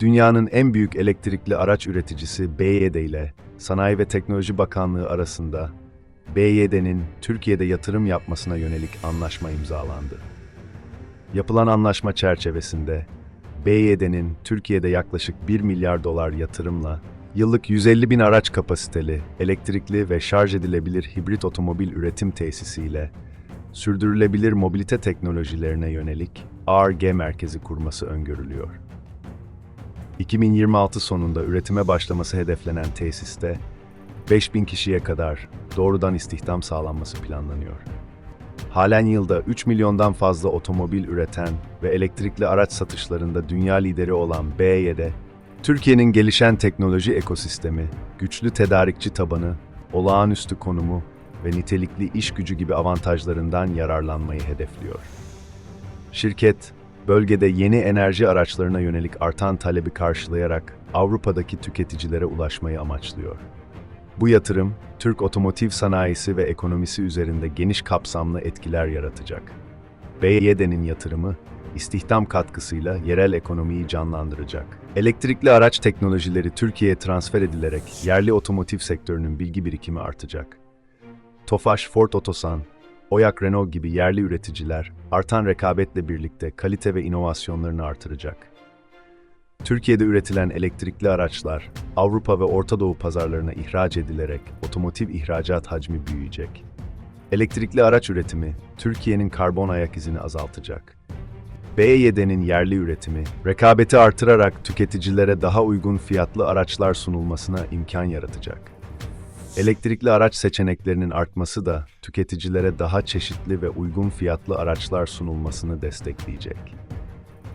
dünyanın en büyük elektrikli araç üreticisi BYD ile Sanayi ve Teknoloji Bakanlığı arasında BYD'nin Türkiye'de yatırım yapmasına yönelik anlaşma imzalandı. Yapılan anlaşma çerçevesinde BYD'nin Türkiye'de yaklaşık 1 milyar dolar yatırımla yıllık 150 bin araç kapasiteli, elektrikli ve şarj edilebilir hibrit otomobil üretim tesisiyle sürdürülebilir mobilite teknolojilerine yönelik ARGE merkezi kurması öngörülüyor. 2026 sonunda üretime başlaması hedeflenen tesiste 5000 kişiye kadar doğrudan istihdam sağlanması planlanıyor. Halen yılda 3 milyondan fazla otomobil üreten ve elektrikli araç satışlarında dünya lideri olan BYD, Türkiye'nin gelişen teknoloji ekosistemi, güçlü tedarikçi tabanı, olağanüstü konumu ve nitelikli iş gücü gibi avantajlarından yararlanmayı hedefliyor. Şirket, bölgede yeni enerji araçlarına yönelik artan talebi karşılayarak Avrupa'daki tüketicilere ulaşmayı amaçlıyor. Bu yatırım, Türk otomotiv sanayisi ve ekonomisi üzerinde geniş kapsamlı etkiler yaratacak. BYD'nin yatırımı, istihdam katkısıyla yerel ekonomiyi canlandıracak. Elektrikli araç teknolojileri Türkiye'ye transfer edilerek yerli otomotiv sektörünün bilgi birikimi artacak. Tofaş, Ford Otosan, Oyak Renault gibi yerli üreticiler artan rekabetle birlikte kalite ve inovasyonlarını artıracak. Türkiye'de üretilen elektrikli araçlar Avrupa ve Orta Doğu pazarlarına ihraç edilerek otomotiv ihracat hacmi büyüyecek. Elektrikli araç üretimi Türkiye'nin karbon ayak izini azaltacak. BYD'nin yerli üretimi, rekabeti artırarak tüketicilere daha uygun fiyatlı araçlar sunulmasına imkan yaratacak. Elektrikli araç seçeneklerinin artması da tüketicilere daha çeşitli ve uygun fiyatlı araçlar sunulmasını destekleyecek.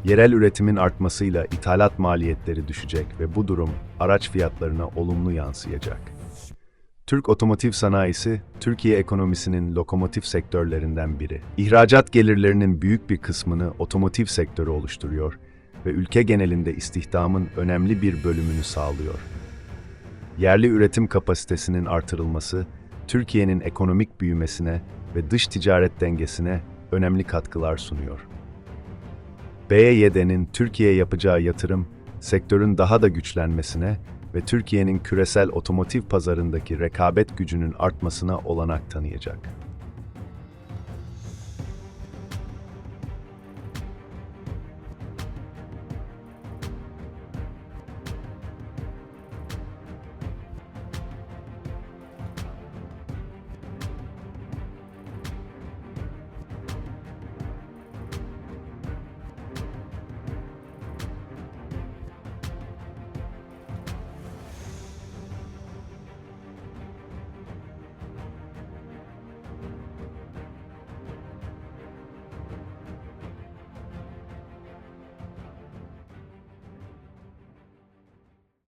Yerel üretimin artmasıyla ithalat maliyetleri düşecek ve bu durum araç fiyatlarına olumlu yansıyacak. Türk otomotiv sanayisi, Türkiye ekonomisinin lokomotif sektörlerinden biri. İhracat gelirlerinin büyük bir kısmını otomotiv sektörü oluşturuyor ve ülke genelinde istihdamın önemli bir bölümünü sağlıyor. Yerli üretim kapasitesinin artırılması, Türkiye'nin ekonomik büyümesine ve dış ticaret dengesine önemli katkılar sunuyor. BYD'nin Türkiye'ye yapacağı yatırım, sektörün daha da güçlenmesine ve Türkiye'nin küresel otomotiv pazarındaki rekabet gücünün artmasına olanak tanıyacak.